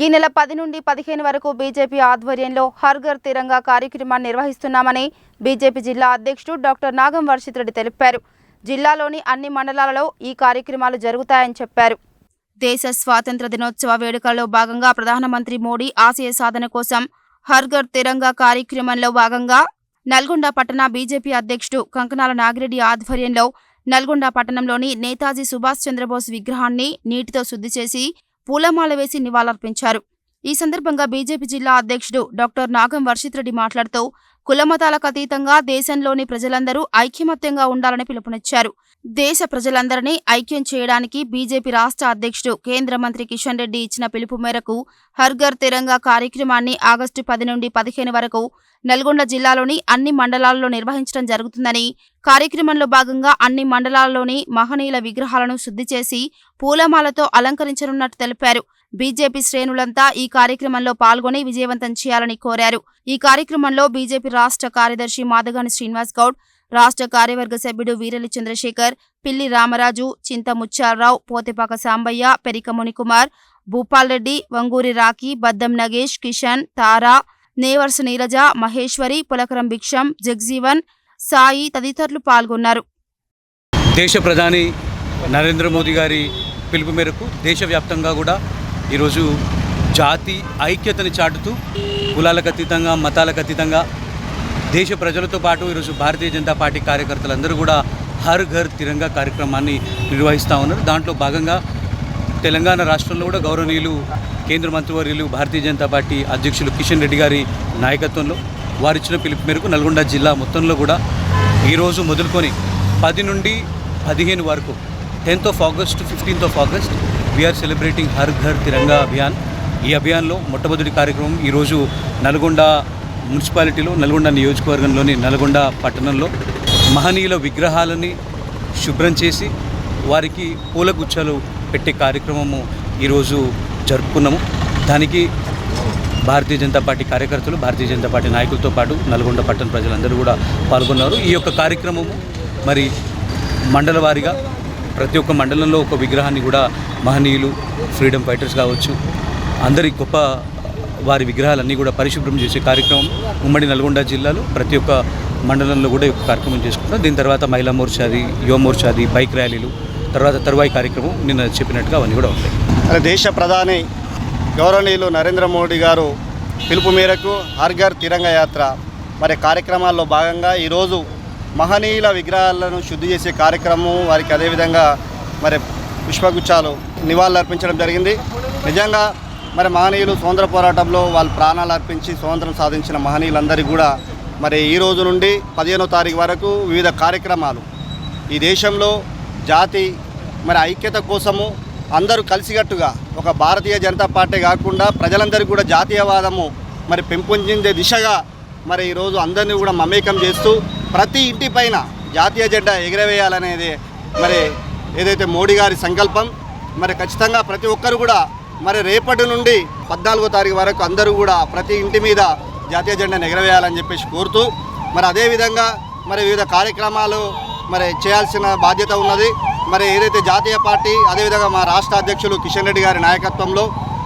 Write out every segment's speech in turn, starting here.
ఈ నెల పది నుండి పదిహేను వరకు బీజేపీ ఆధ్వర్యంలో హర్ఘర్ తిరంగా కార్యక్రమాన్ని నిర్వహిస్తున్నామని బీజేపీ జిల్లా అధ్యక్షుడు డాక్టర్ నాగం వర్షిత్ రెడ్డి తెలిపారు. జిల్లాలోని అన్ని మండలాలలో ఈ కార్యక్రమాలు జరుగుతాయని చెప్పారు. దేశ స్వాతంత్ర దినోత్సవ వేడుకల్లో భాగంగా ప్రధానమంత్రి మోడీ ఆశయ సాధన కోసం హర్ఘర్ తిరంగా కార్యక్రమంలో భాగంగా నల్గొండ పట్టణ బీజేపీ అధ్యక్షుడు కంకనాల నాగిరెడ్డి ఆధ్వర్యంలో నల్గొండ పట్టణంలోని నేతాజీ సుభాష్ చంద్రబోస్ విగ్రహాన్ని నీటితో శుద్ధి చేసి పూలమాల వేసి నివాళులర్పించారు ఈ సందర్భంగా బీజేపీ జిల్లా అధ్యక్షుడు డాక్టర్ నాగం వర్షిత్ రెడ్డి మాట్లాడుతూ కులమతాలకు అతీతంగా దేశంలోని ప్రజలందరూ ఐక్యమత్యంగా ఉండాలని పిలుపునిచ్చారు. దేశ ప్రజలందరినీ ఐక్యం చేయడానికి బీజేపీ రాష్ట్ర అధ్యక్షుడు కేంద్ర మంత్రి కిషన్ రెడ్డి ఇచ్చిన పిలుపు మేరకు హర్ఘర్ తిరంగా కార్యక్రమాన్ని ఆగస్టు పది నుండి పదిహేను వరకు నల్గొండ జిల్లాలోని అన్ని మండలాల్లో నిర్వహించడం జరుగుతుందని కార్యక్రమంలో భాగంగా అన్ని మండలాల్లోని మహనీయుల విగ్రహాలను శుద్ధి చేసి పూలమాలతో అలంకరించనున్నట్టు తెలిపారు. బీజేపీ శ్రేణులంతా ఈ కార్యక్రమంలో పాల్గొని విజయవంతం చేయాలని కోరారు. ఈ కార్యక్రమంలో బీజేపీ రాష్ట్ర కార్యదర్శి మాదగాని శ్రీనివాస్ గౌడ్ రాష్ట్ర కార్యవర్గ సభ్యుడు వీరలి చంద్రశేఖర్ పిల్లి రామరాజు చింత ముత్యాలరావు సాంబయ్య పెరిక మునికుమార్ భూపాల్ రెడ్డి వంగూరి రాఖీ బద్దం నగేష్ కిషన్ తారా నేవర్స్ నీరజ మహేశ్వరి పులకరం భిక్షం జగ్జీవన్ సాయి తదితరులు పాల్గొన్నారు. దేశ ప్రధాని నరేంద్ర మోదీ గారి పిలుపు మేరకు దేశవ్యాప్తంగా కూడా ఈరోజు జాతి ఐక్యతని చాటుతూ కులాలకు అతీతంగా మతాలకు అతీతంగా దేశ ప్రజలతో పాటు ఈరోజు భారతీయ జనతా పార్టీ కార్యకర్తలందరూ కూడా హర్ ఘర్ తిరంగా కార్యక్రమాన్ని నిర్వహిస్తూ ఉన్నారు. దాంట్లో భాగంగా తెలంగాణ రాష్ట్రంలో కూడా గౌరవనీయులు కేంద్ర మంత్రివర్యులు భారతీయ జనతా పార్టీ అధ్యక్షులు కిషన్ రెడ్డి గారి నాయకత్వంలో వారిచ్చిన పిలుపు మేరకు నల్గొండ జిల్లా మొత్తంలో కూడా ఈరోజు మొదలుకొని పది నుండి పదిహేను వరకు tenth of August fifteenth of August we're celebrating Har Ghar Tiranga Abhiyan ఈ అభియాన్లో మొట్టమొదటి కార్యక్రమం ఈరోజు నల్గొండ మున్సిపాలిటీలో నల్గొండ నియోజకవర్గంలోని నల్గొండ పట్టణంలో. మహనీయుల విగ్రహాలని శుభ్రం చేసి వారికి పూలగుచ్చాలు పెట్టే కార్యక్రమము ఈరోజు జరుపుకున్నాము. దానికి భారతీయ జనతా పార్టీ కార్యకర్తలు భారతీయ జనతా పార్టీ నాయకులతో పాటు నల్గొండ పట్టణ ప్రజలందరూ కూడా పాల్గొన్నారు. ఈ యొక్క కార్యక్రమము మరి మండల వారీగా ప్రతి ఒక్క మండలంలో ఒక విగ్రహాన్ని కూడా మహనీయులు ఫ్రీడమ్ ఫైటర్స్ కావచ్చు అందరి గొప్ప వారి విగ్రహాలన్నీ కూడా పరిశుభ్రం చేసే కార్యక్రమం ఉమ్మడి నల్గొండ జిల్లాలో ప్రతి ఒక్క మండలంలో కూడా ఈ కార్యక్రమం చేసుకుంటాం. దీని తర్వాత మహిళా మోర్చాది యువ మోర్చాది బైక్ ర్యాలీలు తర్వాత తరువాయి కార్యక్రమం నిన్న చెప్పినట్టుగా అవన్నీ కూడా ఉంటాయి. దేశ ప్రధాని గౌరవనీయులు నరేంద్ర మోడీ గారు పిలుపు మేరకు హర్ఘర్ తిరంగ యాత్ర మరి కార్యక్రమాల్లో భాగంగా ఈరోజు మహనీయుల విగ్రహాలను శుద్ధి చేసే కార్యక్రమం వారికి అదేవిధంగా మరి పుష్పగుచ్చాలు నివాళులర్పించడం జరిగింది. నిజంగా మరి మహనీయులు స్వతంత్ర పోరాటంలో వాళ్ళు ప్రాణాలు అర్పించి స్వాతంత్రం సాధించిన మహనీయులందరికీ కూడా మరి ఈ రోజు నుండి పదిహేనో తారీఖు వరకు వివిధ కార్యక్రమాలు. ఈ దేశంలో జాతి మరి ఐక్యత కోసము అందరూ కలిసికట్టుగా ఒక భారతీయ జనతా పార్టీ కాకుండా ప్రజలందరికీ కూడా జాతీయవాదము మరి పెంపొందించే దిశగా మరి ఈరోజు అందరినీ కూడా మమేకం చేస్తూ ప్రతి ఇంటి పైన జాతీయ జెండా ఎగిరవేయాలనేది మరి ఏదైతే మోడీ గారి సంకల్పం మరి ఖచ్చితంగా ప్రతి ఒక్కరు కూడా మరి రేపటి నుండి పద్నాలుగో తారీఖు వరకు అందరూ కూడా ప్రతి ఇంటి మీద జాతీయ జెండాను ఎగరవేయాలని చెప్పేసి కోరుతూ మరి అదేవిధంగా మరి వివిధ కార్యక్రమాలు మరి చేయాల్సిన బాధ్యత ఉన్నది. మరి ఏదైతే జాతీయ పార్టీ అదేవిధంగా మా రాష్ట్ర అధ్యక్షులు కిషన్ రెడ్డి గారి నాయకత్వంలో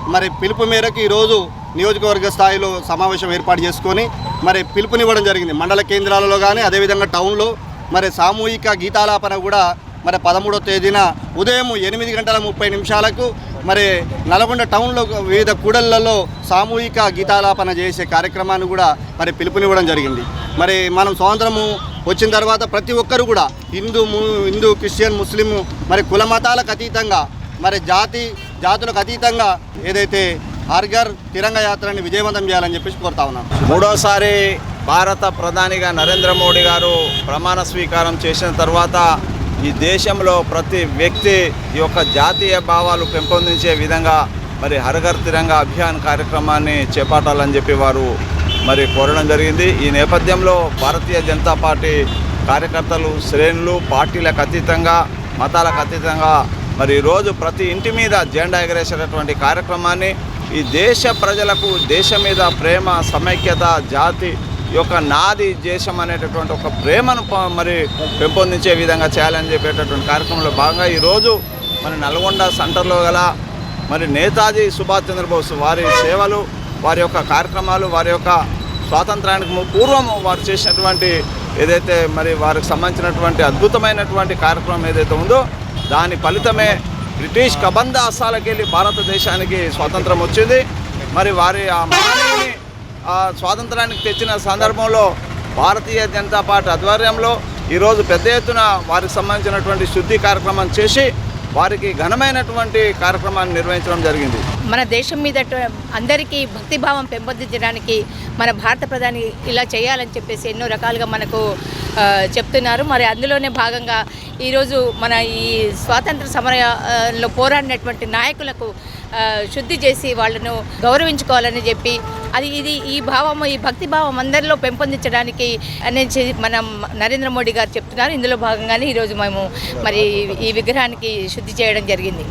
మరి పిలుపు మేరకు ఈరోజు నియోజకవర్గ స్థాయిలో సమావేశం ఏర్పాటు చేసుకొని మరి పిలుపునివ్వడం జరిగింది. మండల కేంద్రాలలో కానీ అదేవిధంగా టౌన్లో మరి సామూహిక గీతాలాపన కూడా మరి పదమూడో తేదీన ఉదయం ఎనిమిది గంటల ముప్పై నిమిషాలకు మరి నల్గొండ టౌన్లో వివిధ కూడళ్ళలో సామూహిక గీతాలాపన చేసే కార్యక్రమాన్ని కూడా మరి పిలుపునివ్వడం జరిగింది. మరి మనం స్వాతంత్రము వచ్చిన తర్వాత ప్రతి ఒక్కరు కూడా హిందూ ము- హిందూ క్రిస్టియన్ ముస్లిం మరి కుల మతాలకు అతీతంగా మరి జాతి జాతులకు అతీతంగా ఏదైతే హర్ఘర్ తిరంగ యాత్రని విజయవంతం చేయాలని చెప్పేసి కోరుతా ఉన్నాను. మూడోసారి భారత ప్రధానిగా నరేంద్ర మోడీ గారు ప్రమాణ స్వీకారం చేసిన తర్వాత ఈ దేశంలో ప్రతి వ్యక్తి ఈ యొక్క జాతీయ భావాలు పెంపొందించే విధంగా మరి హరఘర్ తిరంగా అభియాన్ కార్యక్రమాన్ని చేపట్టాలని చెప్పి వారు మరి కోరడం జరిగింది. ఈ నేపథ్యంలో భారతీయ జనతా పార్టీ కార్యకర్తలు శ్రేణులు పార్టీలకు అతీతంగా మతాలకు అతీతంగా మరి ఈరోజు ప్రతి ఇంటి మీద జెండా ఎగరేసేటటువంటి కార్యక్రమాన్ని ఈ దేశ ప్రజలకు దేశం మీద ప్రేమ సమైక్యత జాతి యొక్క నాది దేశం అనేటటువంటి ఒక ప్రేమను మరి పెంపొందించే విధంగా చేయాలని చెప్పేటటువంటి కార్యక్రమంలో భాగంగా ఈరోజు మరి నల్గొండ సెంటర్లో గల మరి నేతాజీ సుభాష్ చంద్రబోస్ వారి సేవలు వారి యొక్క కార్యక్రమాలు వారి యొక్క స్వాతంత్రానికి పూర్వం వారు చేసినటువంటి ఏదైతే మరి వారికి సంబంధించినటువంటి అద్భుతమైనటువంటి కార్యక్రమం ఏదైతే ఉందో దాని ఫలితమే బ్రిటిష్ కబంధ వెళ్ళి భారతదేశానికి స్వాతంత్రం వచ్చింది. మరి వారి ఆ మహనీయుని ఆ స్వాతంత్రానికి తెచ్చిన సందర్భంలో భారతీయ జనతా పార్టీ ఆధ్వర్యంలో ఈరోజు పెద్ద ఎత్తున వారికి సంబంధించినటువంటి శుద్ధి కార్యక్రమం చేసి వారికి ఘనమైనటువంటి కార్యక్రమాన్ని నిర్వహించడం జరిగింది. మన దేశం మీద అందరికీ భక్తిభావం పెంపొందించడానికి మన భారత ప్రధాని ఇలా చేయాలని చెప్పేసి ఎన్నో రకాలుగా మనకు చెప్తున్నారు. మరి అందులోనే భాగంగా ఈరోజు మన ఈ స్వాతంత్ర సమరంలో పోరాడినటువంటి నాయకులకు శుద్ధి చేసి వాళ్ళను గౌరవించుకోవాలని చెప్పి అది ఇది ఈ భావము ఈ భక్తి భావం అందరిలో పెంపొందించడానికి అనేసి మనం నరేంద్ర మోడీ గారు చెప్తున్నారు. ఇందులో భాగంగానే ఈరోజు మేము మరి ఈ విగ్రహానికి శుద్ధి చేయడం జరిగింది.